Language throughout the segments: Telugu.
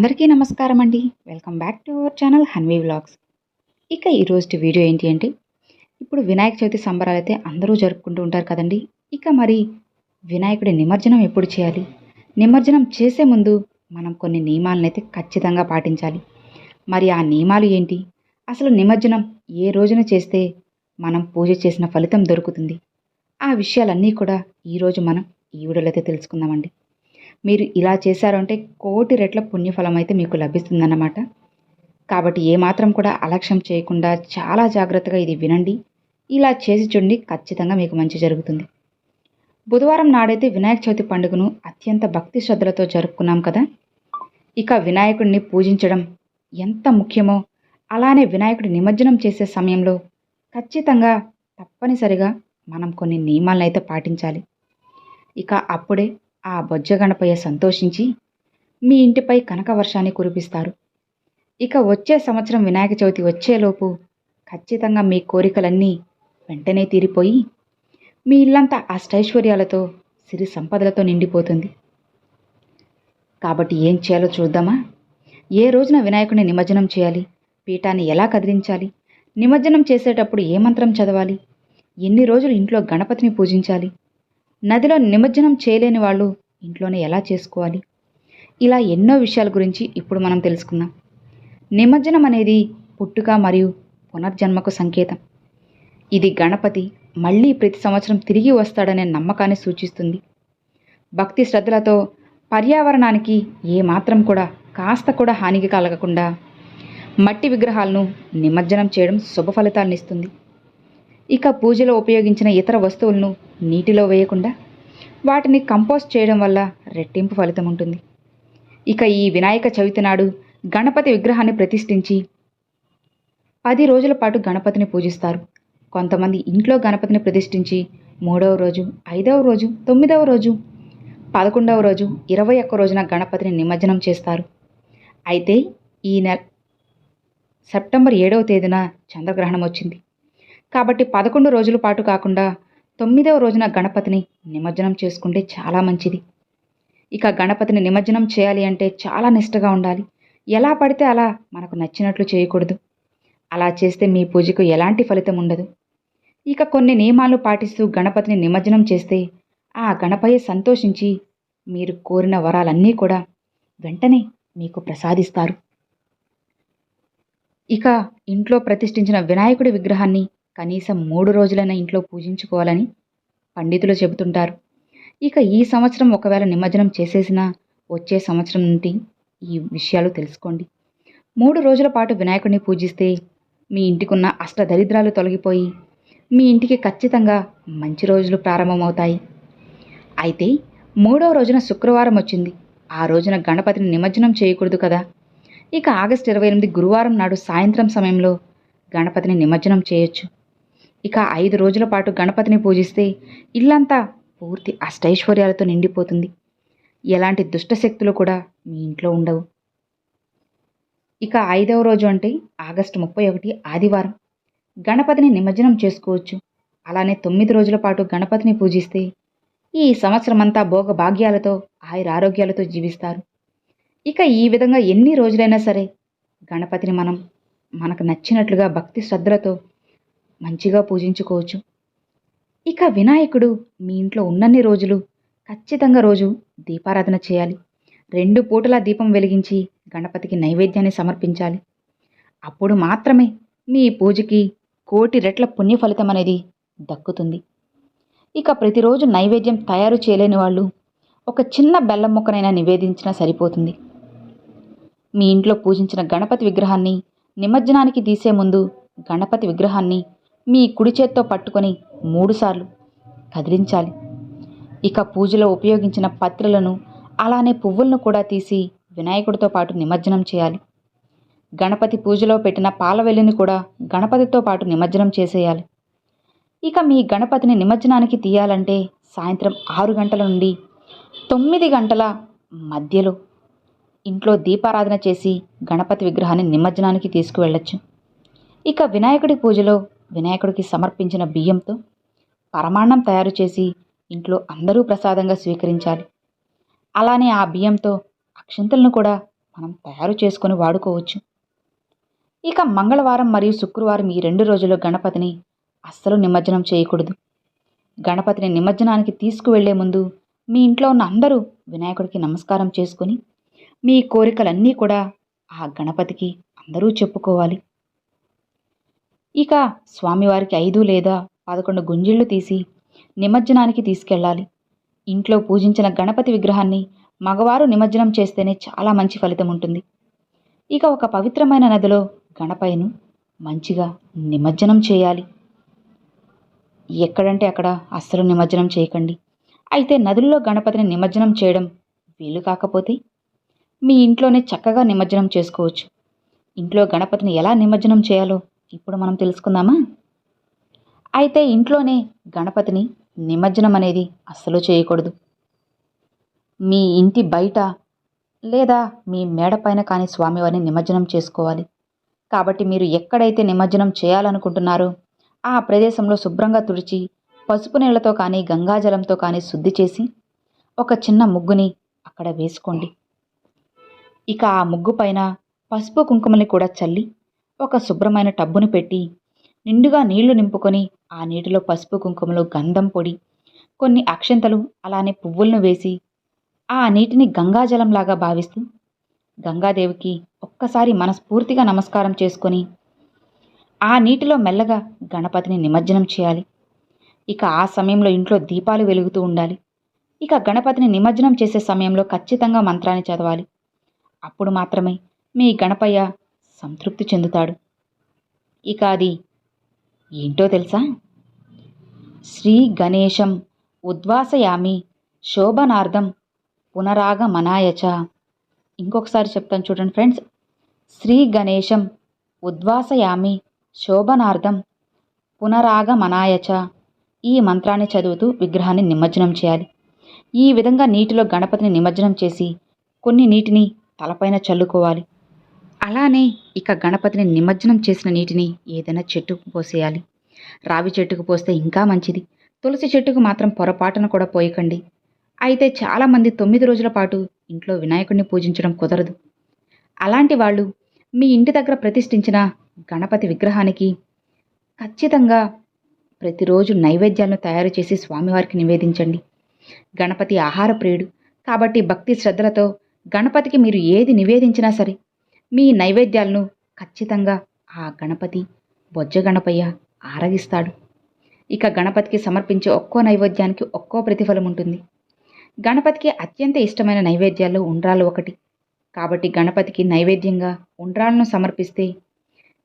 అందరికీ నమస్కారం అండి. Welcome back to our channel Hanvi vlogs. ఇక ఈరోజు వీడియో ఏంటి అంటే ఇప్పుడు వినాయక చవితి సంబరాలు అయితే అందరూ జరుపుకుంటూ ఉంటారు కదండి. ఇక మరి వినాయకుడి నిమజ్జనం ఎప్పుడు చేయాలి? నిమజ్జనం చేసే ముందు మనం కొన్ని నియమాలను అయితే ఖచ్చితంగా పాటించాలి. మరి ఆ నియమాలు ఏంటి? అసలు నిమజ్జనం ఏ రోజున చేస్తే మనం పూజ చేసిన ఫలితం దొరుకుతుంది? ఆ విషయాలన్నీ కూడా ఈరోజు మనం ఈ వీడియోలో అయితే తెలుసుకుందామండి. మీరు ఇలా చేశారంటే కోటి రెట్ల పుణ్యఫలం అయితే మీకు లభిస్తుందన్నమాట. కాబట్టి ఏమాత్రం కూడా అలక్ష్యం చేయకుండా చాలా జాగ్రత్తగా ఇది వినండి. ఇలా చేసి చూడండి ఖచ్చితంగా మీకు మంచి జరుగుతుంది. బుధవారం నాడైతే వినాయక చవితి పండుగను అత్యంత భక్తి శ్రద్ధలతో జరుపుకున్నాం కదా. ఇక వినాయకుడిని పూజించడం ఎంత ముఖ్యమో అలానే వినాయకుడి నిమజ్జనం చేసే సమయంలో ఖచ్చితంగా తప్పనిసరిగా మనం కొన్ని నియమాలను అయితే పాటించాలి. ఇక అప్పుడే ఆ బొజ్జ గణపయ్య సంతోషించి మీ ఇంటిపై కనక వర్షాన్ని కురిపిస్తారు. ఇక వచ్చే సంవత్సరం వినాయక చవితి వచ్చేలోపు ఖచ్చితంగా మీ కోరికలన్నీ వెంటనే తీరిపోయి మీ ఇల్లంతా అష్టైశ్వర్యాలతో సిరి సంపదలతో నిండిపోతుంది. కాబట్టి ఏం చేయాలో చూద్దామా? ఏ రోజున వినాయకుడిని నిమజ్జనం చేయాలి? పీఠాన్ని ఎలా కదిలించాలి? నిమజ్జనం చేసేటప్పుడు ఏ మంత్రం చదవాలి? ఎన్ని రోజులు ఇంట్లో గణపతిని పూజించాలి? నదిలో నిమజ్జనం చేయలేని వాళ్ళు ఇంట్లోనే ఎలా చేసుకోవాలి? ఇలా ఎన్నో విషయాల గురించి ఇప్పుడు మనం తెలుసుకుందాం. నిమజ్జనం అనేది పుట్టుక మరియు పునర్జన్మకు సంకేతం. ఇది గణపతి మళ్ళీ ప్రతి సంవత్సరం తిరిగి వస్తాడనే నమ్మకాన్ని సూచిస్తుంది. భక్తి శ్రద్ధలతో పర్యావరణానికి ఏమాత్రం కూడా కాస్త కూడా హానికి కలగకుండా మట్టి విగ్రహాలను నిమజ్జనం చేయడం శుభ ఫలితాలను ఇస్తుంది. ఇక పూజలో ఉపయోగించిన ఇతర వస్తువులను నీటిలో వేయకుండా వాటిని కంపోస్ట్ చేయడం వల్ల రెట్టింపు ఫలితం ఉంటుంది. ఇక ఈ వినాయక చవితి నాడు గణపతి విగ్రహాన్ని ప్రతిష్ఠించి పది రోజుల పాటు గణపతిని పూజిస్తారు. కొంతమంది ఇంట్లో గణపతిని ప్రతిష్ఠించి మూడవ రోజు ఐదవ రోజు తొమ్మిదవ రోజు పదకొండవ రోజు ఇరవై ఒక్క రోజున గణపతిని నిమజ్జనం చేస్తారు. అయితే ఈ నెల సెప్టెంబర్ ఏడవ తేదీన చంద్రగ్రహణం వచ్చింది. కాబట్టి పదకొండు రోజుల పాటు కాకుండా తొమ్మిదవ రోజున గణపతిని నిమజ్జనం చేసుకుంటే చాలా మంచిది. ఇక గణపతిని నిమజ్జనం చేయాలి అంటే చాలా నిష్టగా ఉండాలి. ఎలా పడితే అలా మనకు నచ్చినట్లు చేయకూడదు. అలా చేస్తే మీ పూజకు ఎలాంటి ఫలితం ఉండదు. ఇక కొన్ని నియమాలు పాటిస్తూ గణపతిని నిమజ్జనం చేస్తే ఆ గణపయ్య సంతోషించి మీరు కోరిన వరాలన్నీ కూడా వెంటనే మీకు ప్రసాదిస్తారు. ఇక ఇంట్లో ప్రతిష్ఠించిన వినాయకుడి విగ్రహాన్ని కనీసం మూడు రోజులైనా ఇంట్లో పూజించుకోవాలని పండితులు చెబుతుంటారు. ఇక ఈ సంవత్సరం ఒకవేళ నిమజ్జనం చేసేసినా వచ్చే సంవత్సరం నుండి ఈ విషయాలు తెలుసుకోండి. మూడు రోజుల పాటు వినాయకుడిని పూజిస్తే మీ ఇంటికున్న అష్ట దరిద్రాలు తొలగిపోయి మీ ఇంటికి ఖచ్చితంగా మంచి రోజులు ప్రారంభమవుతాయి. అయితే మూడవ రోజున శుక్రవారం వచ్చింది. ఆ రోజున గణపతిని నిమజ్జనం చేయకూడదు కదా? ఇక ఆగస్టు ఇరవై ఎనిమిది గురువారం నాడు సాయంత్రం సమయంలో గణపతిని నిమజ్జనం చేయొచ్చు. ఇక ఐదు రోజుల పాటు గణపతిని పూజిస్తే ఇల్లంతా పూర్తి అష్టైశ్వర్యాలతో నిండిపోతుంది. ఎలాంటి దుష్టశక్తులు కూడా మీ ఇంట్లో ఉండవు. ఇక ఐదవ రోజు అంటే ఆగస్టు ముప్పై ఒకటి ఆదివారం. గణపతిని నిమజ్జనం చేసుకోవచ్చు. అలానే తొమ్మిది రోజుల పాటు గణపతిని పూజిస్తే ఈ సంవత్సరమంతా భోగ భాగ్యాలతో ఆయుర ఆరోగ్యాలతో జీవిస్తారు. ఇక ఈ విధంగా ఎన్ని రోజులైనా సరే గణపతిని మనం మనకు నచ్చినట్లుగా భక్తి శ్రద్ధలతో మంచిగా పూజించుకోవచ్చు. ఇక వినాయకుడు మీ ఇంట్లో ఉన్నన్ని రోజులు ఖచ్చితంగా రోజు దీపారాధన చేయాలి. రెండు పూటల దీపం వెలిగించి గణపతికి నైవేద్యాన్ని సమర్పించాలి. అప్పుడు మాత్రమే మీ పూజకి కోటి రెట్ల పుణ్య ఫలితం అనేది దక్కుతుంది. ఇక ప్రతిరోజు నైవేద్యం తయారు చేయలేని వాళ్ళు ఒక చిన్న బెల్లం ముక్కనైనా నివేదించినా సరిపోతుంది. మీ ఇంట్లో పూజించిన గణపతి విగ్రహాన్ని నిమజ్జనానికి తీసే ముందు గణపతి విగ్రహాన్ని మీ కుడి చేత్తో పట్టుకొని మూడుసార్లు కదిలించాలి. ఇక పూజలో ఉపయోగించిన పత్రలను అలానే పువ్వులను కూడా తీసి వినాయకుడితో పాటు నిమజ్జనం చేయాలి. గణపతి పూజలో పెట్టిన పాలవెల్లిని కూడా గణపతితో పాటు నిమజ్జనం చేసేయాలి. ఇక మీ గణపతిని నిమజ్జనానికి తీయాలంటే సాయంత్రం ఆరు గంటల నుండి తొమ్మిది గంటల మధ్యలో ఇంట్లో దీపారాధన చేసి గణపతి విగ్రహాన్ని నిమజ్జనానికి తీసుకువెళ్ళొచ్చు. ఇక వినాయకుడి పూజలో వినాయకుడికి సమర్పించిన బియ్యంతో పరమాన్నం తయారు చేసి ఇంట్లో అందరూ ప్రసాదంగా స్వీకరించాలి. అలానే ఆ బియ్యంతో అక్షింతలను కూడా మనం తయారు చేసుకొని వాడుకోవచ్చు. ఇక మంగళవారం మరియు శుక్రవారం ఈ రెండు రోజుల్లో గణపతిని అస్సలు నిమజ్జనం చేయకూడదు. గణపతిని నిమజ్జనానికి తీసుకువెళ్ళే ముందు మీ ఇంట్లో ఉన్న అందరూ వినాయకుడికి నమస్కారం చేసుకొని మీ కోరికలన్నీ కూడా ఆ గణపతికి అందరూ చెప్పుకోవాలి. ఇక స్వామివారికి ఐదు లేదా పదకొండు గుంజిళ్ళు తీసి నిమజ్జనానికి తీసుకెళ్ళాలి. ఇంట్లో పూజించిన గణపతి విగ్రహాన్ని మగవారు నిమజ్జనం చేస్తేనే చాలా మంచి ఫలితం ఉంటుంది. ఇక ఒక పవిత్రమైన నదిలో గణపయ్యను మంచిగా నిమజ్జనం చేయాలి. ఎక్కడంటే అక్కడ అస్సలు నిమజ్జనం చేయకండి. అయితే నదుల్లో గణపతిని నిమజ్జనం చేయడం వీలు కాకపోతే మీ ఇంట్లోనే చక్కగా నిమజ్జనం చేసుకోవచ్చు. ఇంట్లో గణపతిని ఎలా నిమజ్జనం చేయాలో ఇప్పుడు మనం తెలుసుకుందామా? అయితే ఇంట్లోనే గణపతిని నిమజ్జనం అనేది అస్సలు చేయకూడదు. మీ ఇంటి బయట లేదా మీ మేడపైన కానీ స్వామివారిని నిమజ్జనం చేసుకోవాలి. కాబట్టి మీరు ఎక్కడైతే నిమజ్జనం చేయాలనుకుంటున్నారో ఆ ప్రదేశంలో శుభ్రంగా తుడిచి పసుపు నీళ్ళతో కానీ గంగాజలంతో కానీ శుద్ధి చేసి ఒక చిన్న ముగ్గుని అక్కడ వేసుకోండి. ఇక ఆ ముగ్గు పైన పసుపు కుంకుమని కూడా చల్లి ఒక శుభ్రమైన టబ్బును పెట్టి నిండుగా నీళ్ళు నింపుకొని ఆ నీటిలో పసుపు కుంకుమలో గంధం పొడి కొన్ని అక్షంతలు అలానే పువ్వులను వేసి ఆ నీటిని గంగాజలంలాగా భావిస్తూ గంగాదేవికి ఒక్కసారి మనస్ఫూర్తిగా నమస్కారం చేసుకొని ఆ నీటిలో మెల్లగా గణపతిని నిమజ్జనం చేయాలి. ఇక ఆ సమయంలో ఇంట్లో దీపాలు వెలుగుతూ ఉండాలి. ఇక గణపతిని నిమజ్జనం చేసే సమయంలో ఖచ్చితంగా మంత్రాన్ని చదవాలి. అప్పుడు మాత్రమే మీ గణపయ్య సంతృప్తి చెందుతాడు. ఇక అది ఏంటో తెలుసా? శ్రీ గణేశం ఉద్వాసయామి శోభనార్థం పునరాగమనాయచ. ఇంకొకసారి చెప్తాను చూడండి ఫ్రెండ్స్. శ్రీ గణేశం ఉద్వాసయామి శోభనార్థం పునరాగమనాయచ. ఈ మంత్రాన్ని చదువుతూ విగ్రహాన్ని నిమజ్జనం చేయాలి. ఈ విధంగా నీటిలో గణపతిని నిమజ్జనం చేసి కొన్ని నీటిని తలపైన చల్లుకోవాలి. అలానే ఇక గణపతిని నిమజ్జనం చేసిన నీటిని ఏదైనా చెట్టుకు పోసేయాలి. రావి చెట్టుకు పోస్తే ఇంకా మంచిది. తులసి చెట్టుకు మాత్రం పొరపాటున కూడా పోయకండి. అయితే చాలామంది తొమ్మిది రోజుల పాటు ఇంట్లో వినాయకుడిని పూజించడం కుదరదు. అలాంటి వాళ్ళు మీ ఇంటి దగ్గర ప్రతిష్ఠించిన గణపతి విగ్రహానికి ఖచ్చితంగా ప్రతిరోజు నైవేద్యాలను తయారు చేసి స్వామివారికి నివేదించండి. గణపతి ఆహార ప్రియుడు కాబట్టి భక్తి శ్రద్ధలతో గణపతికి మీరు ఏది నివేదించినా సరే మీ నైవేద్యాలను ఖచ్చితంగా ఆ గణపతి బొజ్జ గణపయ్య ఆరగిస్తాడు. ఇక గణపతికి సమర్పించే ఒక్కో నైవేద్యానికి ఒక్కో ప్రతిఫలం ఉంటుంది. గణపతికి అత్యంత ఇష్టమైన నైవేద్యాల్లో ఉండ్రాలు ఒకటి. కాబట్టి గణపతికి నైవేద్యంగా ఉండ్రాలను సమర్పిస్తే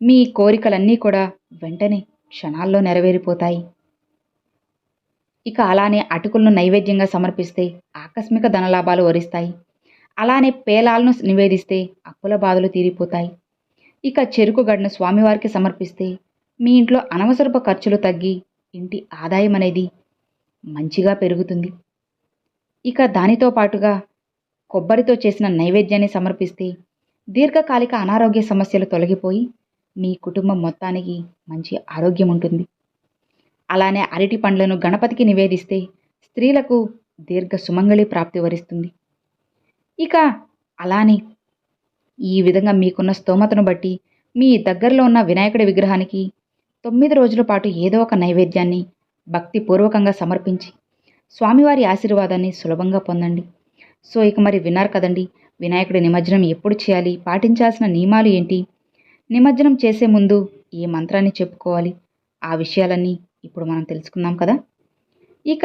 మీ కోరికలన్నీ కూడా వెంటనే క్షణాల్లో నెరవేరిపోతాయి. ఇక అలానే అటుకులను నైవేద్యంగా సమర్పిస్తే ఆకస్మిక ధనలాభాలు వరిస్తాయి. అలానే పేలాలను నివేదిస్తే అప్పుల బాధలు తీరిపోతాయి. ఇక చెరుకు గడ్డను స్వామివారికి సమర్పిస్తే మీ ఇంట్లో అనవసరపు ఖర్చులు తగ్గి ఇంటి ఆదాయం అనేది మంచిగా పెరుగుతుంది. ఇక దానితో పాటుగా కొబ్బరితో చేసిన నైవేద్యాన్ని సమర్పిస్తే దీర్ఘకాలిక అనారోగ్య సమస్యలు తొలగిపోయి మీ కుటుంబం మొత్తానికి మంచి ఆరోగ్యం ఉంటుంది. అలానే అరటి పండ్లను గణపతికి నివేదిస్తే స్త్రీలకు దీర్ఘ సుమంగళి ప్రాప్తి వరిస్తుంది. ఇక అలానే ఈ విధంగా మీకున్న స్తోమతను బట్టి మీ దగ్గరలో ఉన్న వినాయకుడి విగ్రహానికి తొమ్మిది రోజుల పాటు ఏదో ఒక నైవేద్యాన్ని భక్తిపూర్వకంగా సమర్పించి స్వామివారి ఆశీర్వాదాన్ని సులభంగా పొందండి. సో ఇక మరి విన్నారు కదండి వినాయకుడి నిమజ్జనం ఎప్పుడు చేయాలి పాటించాల్సిన నియమాలు ఏంటి? నిమజ్జనం చేసే ముందు ఏ మంత్రాన్ని చెప్పుకోవాలి? ఆ విషయాలన్నీ ఇప్పుడు మనం తెలుసుకుందాం కదా. ఇక